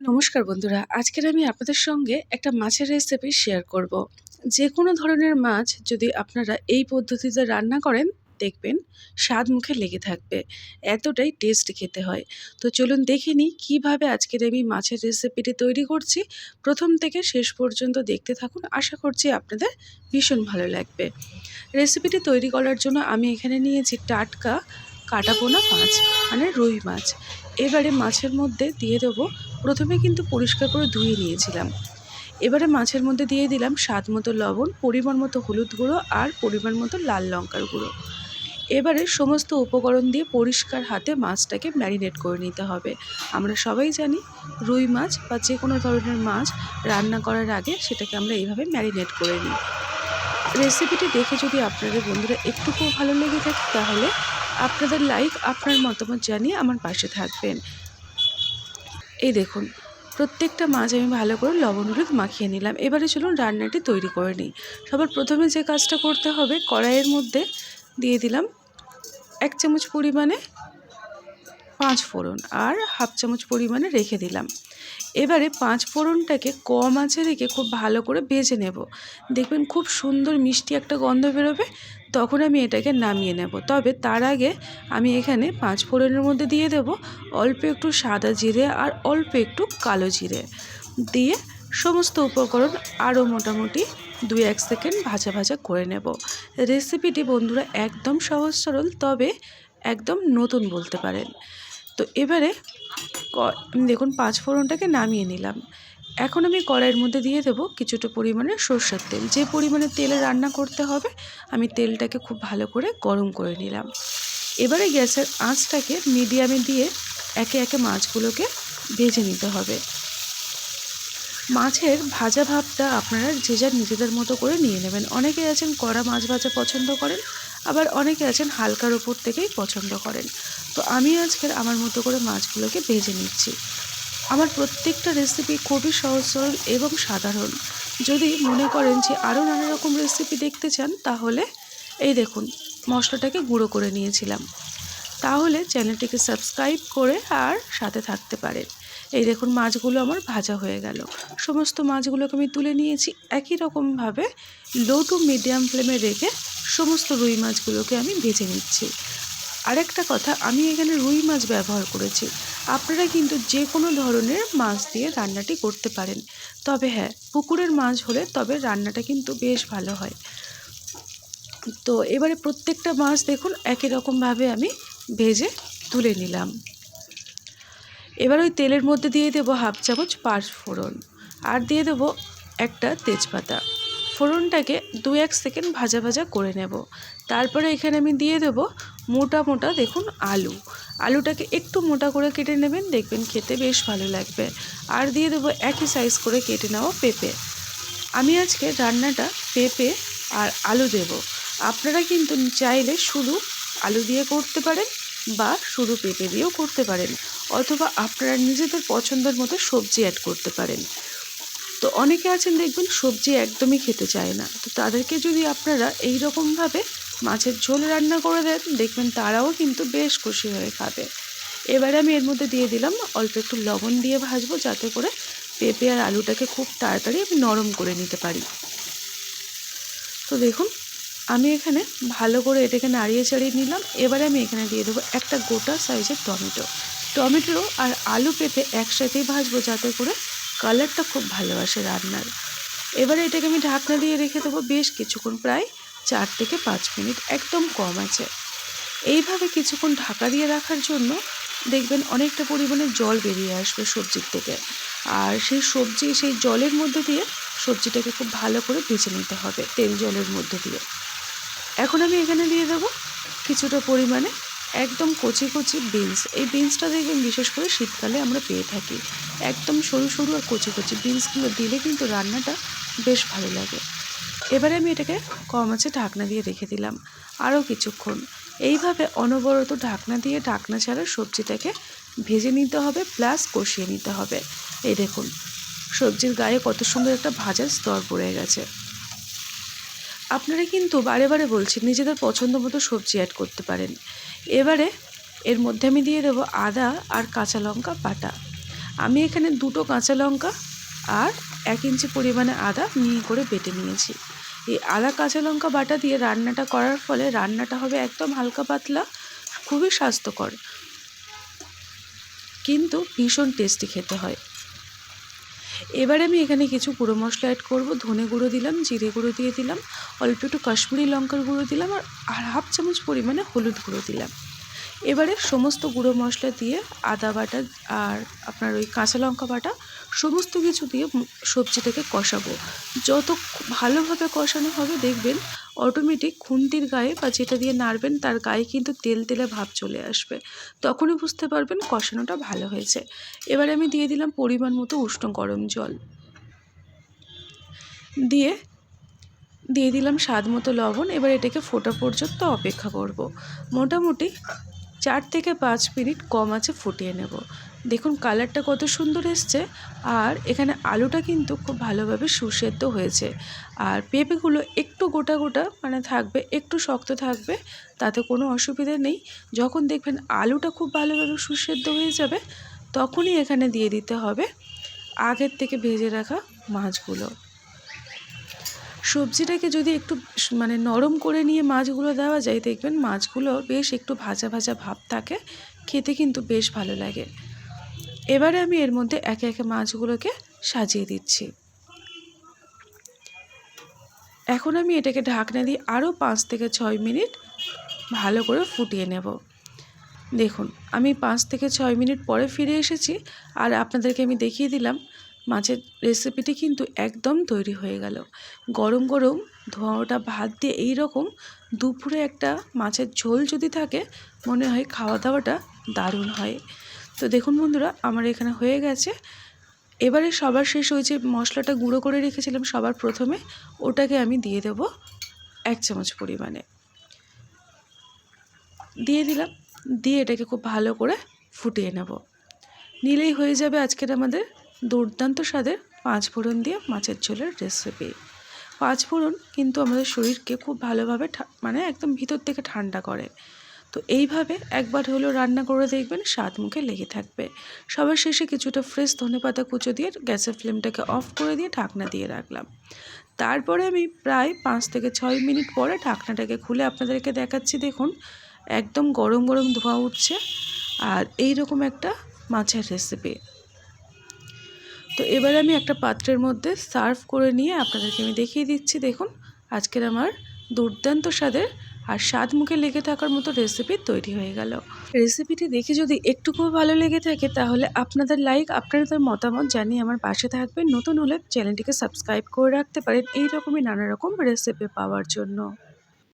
নমস্কার বন্ধুরা, আজকের আমি আপনাদের সঙ্গে একটা মাছের রেসিপি শেয়ার করব। যে কোনো ধরনের মাছ যদি আপনারা এই পদ্ধতিতে রান্না করেন, দেখবেন স্বাদ মুখে লেগে থাকবে, এতটাই টেস্ট খেতে হয়। তো চলুন দেখে নিই কীভাবে আজকের আমি মাছের রেসিপিটি তৈরি করছি। প্রথম থেকে শেষ পর্যন্ত দেখতে থাকুন, আশা করছি আপনাদের ভীষণ ভালো লাগবে। রেসিপিটি তৈরি করার জন্য আমি এখানে নিয়েছি টাটকা কাটাপোনা মাছ মানে রুই মাছ। এবারে মাছের মধ্যে দিয়ে দেবো প্রথমে কিন্তু পরিষ্কার করে ধুয়ে নিয়েছিলাম। এবারে মাছের মধ্যে দিয়ে দিলাম স্বাদ মতো লবণ, পরিমাণ মতো হলুদ গুঁড়ো আর পরিমাণ মতো লাল লঙ্কার গুঁড়ো। এবারে সমস্ত উপকরণ দিয়ে পরিষ্কার হাতে মাছটাকে ম্যারিনেট করে নিতে হবে। আমরা সবাই জানি রুই মাছ বা যে কোনো ধরনের মাছ রান্না করার আগে সেটাকে আমরা এইভাবে ম্যারিনেট করে নিই। রেসিপিটি দেখে যদি আপনাদের বন্ধুরা একটুকুও ভালো লেগে থাকে, তাহলে আপনাদের লাইক, আপনার মতামত জানিয়ে আমার পাশে থাকবেন। এই দেখুন, প্রত্যেকটা মাছ আমি ভালো করে লবণ, হলুদ মাখিয়ে নিলাম। এবারে চলুন রান্নাটি তৈরি করে নিই। সবার প্রথমে যে কাজটা করতে হবে, কড়াইয়ের মধ্যে দিয়ে দিলাম এক চামচ পরিমাণে পাঁচ ফোড়ন আর হাফ চামচ পরিমাণে রেখে দিলাম। এবারে পাঁচ ফোড়নটাকে কম আঁচে রেখে খুব ভালো করে ভেজে নেব। দেখবেন খুব সুন্দর মিষ্টি একটা গন্ধ বেরোবে। তখন আমি এটাকে নামিয়ে নেব। তবে তার আগে আমি এখানে পাঁচ ফোড়নের মধ্যে দিয়ে দেব অল্প একটু সাদা জিরে আর অল্প একটু কালো জিরে। দিয়ে সমস্ত উপকরণ আরও মোটামুটি দুই এক সেকেন্ড ভাজা ভাজা করে নেব। রেসিপিটি বন্ধুরা একদম সহজ সরল, তবে একদম নতুন বলতে পারেন। তো এবারে দেখুন, পাঁচ ফোড়নটাকে নামিয়ে নিলাম। এখন আমি কড়াইয়ের মধ্যে দিয়ে দেবো কিছুটা পরিমাণে সর্ষের তেল। যে পরিমাণে তেলে রান্না করতে হবে, আমি তেলটাকে খুব ভালো করে গরম করে নিলাম। এবারে গ্যাসের আঁচটাকে মিডিয়ামে দিয়ে একে একে মাছগুলোকে ভেজে নিতে হবে। মাছের ভাজা ভাবটা আপনারা যে যার নিজেদের মতো করে নিয়ে নেবেন। অনেকে আছেন কড়া মাছ ভাজা পছন্দ করেন, আবার অনেকে আছেন হালকার ওপর থেকেই পছন্দ করেন। তো আমি আজকের আমার মতো করে মাছগুলোকে ভেজে নিচ্ছি। আমার প্রত্যেকটা রেসিপি খুবই সহজ, সরল এবং সাধারণ। যদি মনে করেন যে আরও নানা রকম রেসিপি দেখতে চান, তাহলে এই দেখুন, মশলাটাকে গুঁড়ো করে নিয়েছিলাম। তাহলে চ্যানেলটিকে সাবস্ক্রাইব করে আর সাথে থাকতে পারেন। এই দেখুন, মাছগুলো আমার ভাজা হয়ে গেল। সমস্ত মাছগুলোকে আমি তুলে নিয়েছি। একই রকমভাবে লো টু মিডিয়াম ফ্লেমে রেখে সমস্ত রুই মাছগুলোকে আমি ভেজে নিচ্ছি। আরেকটা কথা, আমি এখানে রুই মাছ ব্যবহার করেছি। আপনারা কিন্তু যে কোনো ধরনের মাছ দিয়ে রান্নাটি করতে পারেন। তবে হ্যাঁ পুকুরের মাছ হলে তবে রান্নাটা কিন্তু বেশ ভালো হয়। তো এবারে প্রত্যেকটা মাছ দেখুন একই রকমভাবে আমি ভেজে তুলে নিলাম। এবার ওই তেলের মধ্যে দিয়ে দেবো হাফ চামচ পাঁচ ফোড়ন। আর দিয়ে দেবো একটা তেজপাতা। ফোড়নটাকে দু এক সেকেন্ড ভাজা ভাজা করে নেব। তারপরে এখানে আমি দিয়ে দেব মোটা মোটা দেখুন আলু। আলুটাকে একটু মোটা করে কেটে নেবেন, দেখবেন খেতে বেশ ভালো লাগবে। আর দিয়ে দেবো একই সাইজ করে কেটে নেওয়া পেঁপে। আমি আজকে রান্নাটা পেঁপে আর আলু দেব। আপনারা কিন্তু চাইলে শুধু আলু দিয়ে করতে পারেন বা শুধু পেঁপে দিয়েও করতে পারেন। অথবা আপনারা নিজেদের পছন্দের মতো সবজি অ্যাড করতে পারেন। তো অনেকে আছেন দেখবেন সবজি একদমই খেতে চায় না। তো তাদেরকে যদি আপনারা এই রকমভাবে মাছের ঝোল রান্না করে দেন, দেখবেন তারাও কিন্তু বেশ খুশি হয়ে খাবে। এবারে আমি এর মধ্যে দিয়ে দিলাম অল্প একটু লবণ দিয়ে ভাজবো যাতে করে পেঁপে আর আলুটাকে খুব তাড়াতাড়ি আমি নরম করে নিতে পারি। তো দেখুন, আমি এখানে ভালো করে এটাকে নাড়িয়ে চাড়িয়ে নিলাম। এবারে আমি এখানে দিয়ে দেবো একটা গোটা সাইজের টমেটো। টমেটো আর আলু পেঁপে একসাথেই ভাজবো যাতে করে কালারটা খুব ভালো আসে রান্নার। এবারে এটাকে আমি ঢাকনা দিয়ে রেখে দেবো বেশ কিছুক্ষণ, প্রায় চার থেকে পাঁচ মিনিট, একদম কম আছে। এইভাবে কিছুক্ষণ ঢাকা দিয়ে রাখার জন্য দেখবেন অনেকটা পরিমাণে জল বেরিয়ে আসবে সবজির থেকে। আর সেই সবজি, সেই জলের মধ্যে দিয়ে সবজিটাকে খুব ভালো করে বেছে নিতে হবে, তেল জলের মধ্যে দিয়ে। এখন আমি এখানে দিয়ে দেবো কিছুটা পরিমাণে একদম কচি কচি বিনস এই বিনসটা দেখবেন বিশেষ করে শীতকালে আমরা পেয়ে থাকি। একদম সরু সরু আর কচি কচি বিনসগুলো দিলে কিন্তু রান্নাটা বেশ ভালো লাগে। এবারে আমি এটাকে কম আছে ঢাকনা দিয়ে রেখে দিলাম। আরও কিছুক্ষণ। এইভাবে অনবরত ঢাকনা দিয়ে ঢাকনা ছাড়া সবজিটাকে ভেজে নিতে হবে প্লাস কষিয়ে নিতে হবে। এই দেখুন, সবজির গায়ে কত সুন্দর একটা ভাজার স্তর পড়ে গেছে। আপনারা কিন্তু বারে বারে বলছি নিজেদের পছন্দ মতো সবজি অ্যাড করতে পারেন। এবারে এর মধ্যে আমি দিয়ে দেবো আদা আর কাঁচা লঙ্কা বাটা। আমি এখানে দুটো কাঁচা লঙ্কা আর এক ইঞ্চি পরিমাণে আদা মিহি করে বেটে নিয়েছি। এই আদা কাঁচা লঙ্কা বাটা দিয়ে রান্নাটা করার ফলে রান্নাটা হবে একদম হালকা পাতলা, খুবই স্বাস্থ্যকর। কিন্তু ভীষণ টেস্টি খেতে হয়। এবারে আমি এখানে কিছু গুঁড়ো মশলা অ্যাড করব, ধনে গুঁড়ো দিলাম, জিরে গুঁড়ো দিয়ে দিলাম, অল্প একটু কাশ্মীরি লঙ্কার গুঁড়ো দিলাম আর হাফ চামচ পরিমাণে হলুদ গুঁড়ো দিলাম। এবারে সমস্ত গুঁড়ো মশলা দিয়ে আদা বাটা আর আপনার ওই কাঁচা লঙ্কা বাটা সমস্ত কিছু দিয়ে সবজিটাকে কষাবো। যত ভালোভাবে কষানো হবে দেখবেন অটোমেটিক খুন্তির গায়ে বা যেটা দিয়ে নাড়বেন তার গায়ে কিন্তু তেল তেলে ভাব চলে আসবে। তখনই বুঝতে পারবেন কষানোটা ভালো হয়েছে। এবারে আমি দিয়ে দিলাম পরিমাণ মতো উষ্ণ গরম জল। দিয়ে দিয়ে দিলাম স্বাদ মতো লবণ। এবার এটাকে ফোটা পর্যন্ত অপেক্ষা করব। মোটামুটি চার থেকে পাঁচ মিনিট কম আছে ফুটিয়ে নেব। দেখুন কালারটা কত সুন্দর এসছে। আর এখানে আলুটা কিন্তু খুব ভালোভাবে সুসেদ্ধ হয়েছে। আর পেঁপেগুলো একটু গোটা গোটা মানে থাকবে, একটু শক্ত থাকবে, তাতে কোনো অসুবিধা নেই। যখন দেখবেন আলুটা খুব ভালোভাবে সুসেদ্ধ হয়ে যাবে, তখনই এখানে দিয়ে দিতে হবে আগের থেকে ভেজে রাখা মাছগুলো। সবজিটাকে যদি একটু মানে নরম করে নিয়ে মাছগুলো দেওয়া যায়, দেখবেন মাছগুলো বেশ একটু ভাজা ভাজা ভাব থাকে, খেতে কিন্তু বেশ ভালো লাগে। এবারে আমি এর মধ্যে একে একে মাছগুলোকে সাজিয়ে দিচ্ছি। এখন আমি এটাকে ঢাকনা দিয়ে আরও পাঁচ থেকে ছয় মিনিট ভালো করে ফুটিয়ে নেব। দেখুন, আমি পাঁচ থেকে ছয় মিনিট পরে ফিরে এসেছি আর আপনাদেরকে আমি দেখিয়ে দিলাম মাছের রেসিপিটি কিন্তু একদম তৈরি হয়ে গেল। গরম গরম ধোঁয়াটা ভাত দিয়ে এই রকম দুপুরে একটা মাছের ঝোল যদি থাকে, মনে হয় খাওয়া দাওয়াটা দারুণ হয়। তো দেখুন বন্ধুরা, আমার এখানে হয়ে গেছে। এবারে সবার শেষ ওই যে মশলাটা গুঁড়ো করে রেখেছিলাম সবার প্রথমে, ওটাকে আমি দিয়ে দেব এক চামচ পরিমাণে। দিয়ে দিলাম, দিয়ে এটাকে খুব ভালো করে ফুটিয়ে নেব। নিলেই হয়ে যাবে আজকের আমাদের দুর্দান্ত স্বাদের পাঁচ ফোড়ন দিয়ে মাছের ঝোলের রেসিপি পাঁচ ফোড়ন কিন্তু আমাদের শরীরকে খুব ভালোভাবে মানে একদম ভিতর থেকে ঠান্ডা করে। তো এইভাবে একবার হলো রান্না করে দেখবেন, স্বাদ মুখে লেগে থাকবে। সবার শেষে কিছুটা ফ্রেশ ধনে পাতা কুচো দিয়ে গ্যাসের ফ্লেমটাকে অফ করে দিয়ে ঢাকনা দিয়ে রাখলাম। তারপরে আমি প্রায় পাঁচ থেকে ছয় মিনিট পরে ঢাকনাটাকে খুলে আপনাদেরকে দেখাচ্ছি, দেখুন। একদম গরম গরম ধোঁয়া উঠছে আর এই রকম একটা মাছের রেসিপি তো এবার আমি একটা পাত্রের মধ্যে সার্ভ করে নিয়ে আপনাদেরকে আমি দেখিয়ে দিচ্ছি, দেখুন। আজকের আমার দুর্দান্ত স্বাদের আর স্বাদ মুখে লেগে থাকার মতো রেসিপি তৈরি হয়ে গেল। রেসিপিটি দেখে যদি একটুকুও ভালো লেগে থাকে, তাহলে আপনাদের লাইক আপনাদের মতামত জানিয়ে আমার পাশে থাকবেন। নতুন হলে চ্যানেলটিকে সাবস্ক্রাইব করে রাখতে পারেন। এই রকমই নানা রকম রেসিপি পাওয়ার জন্য।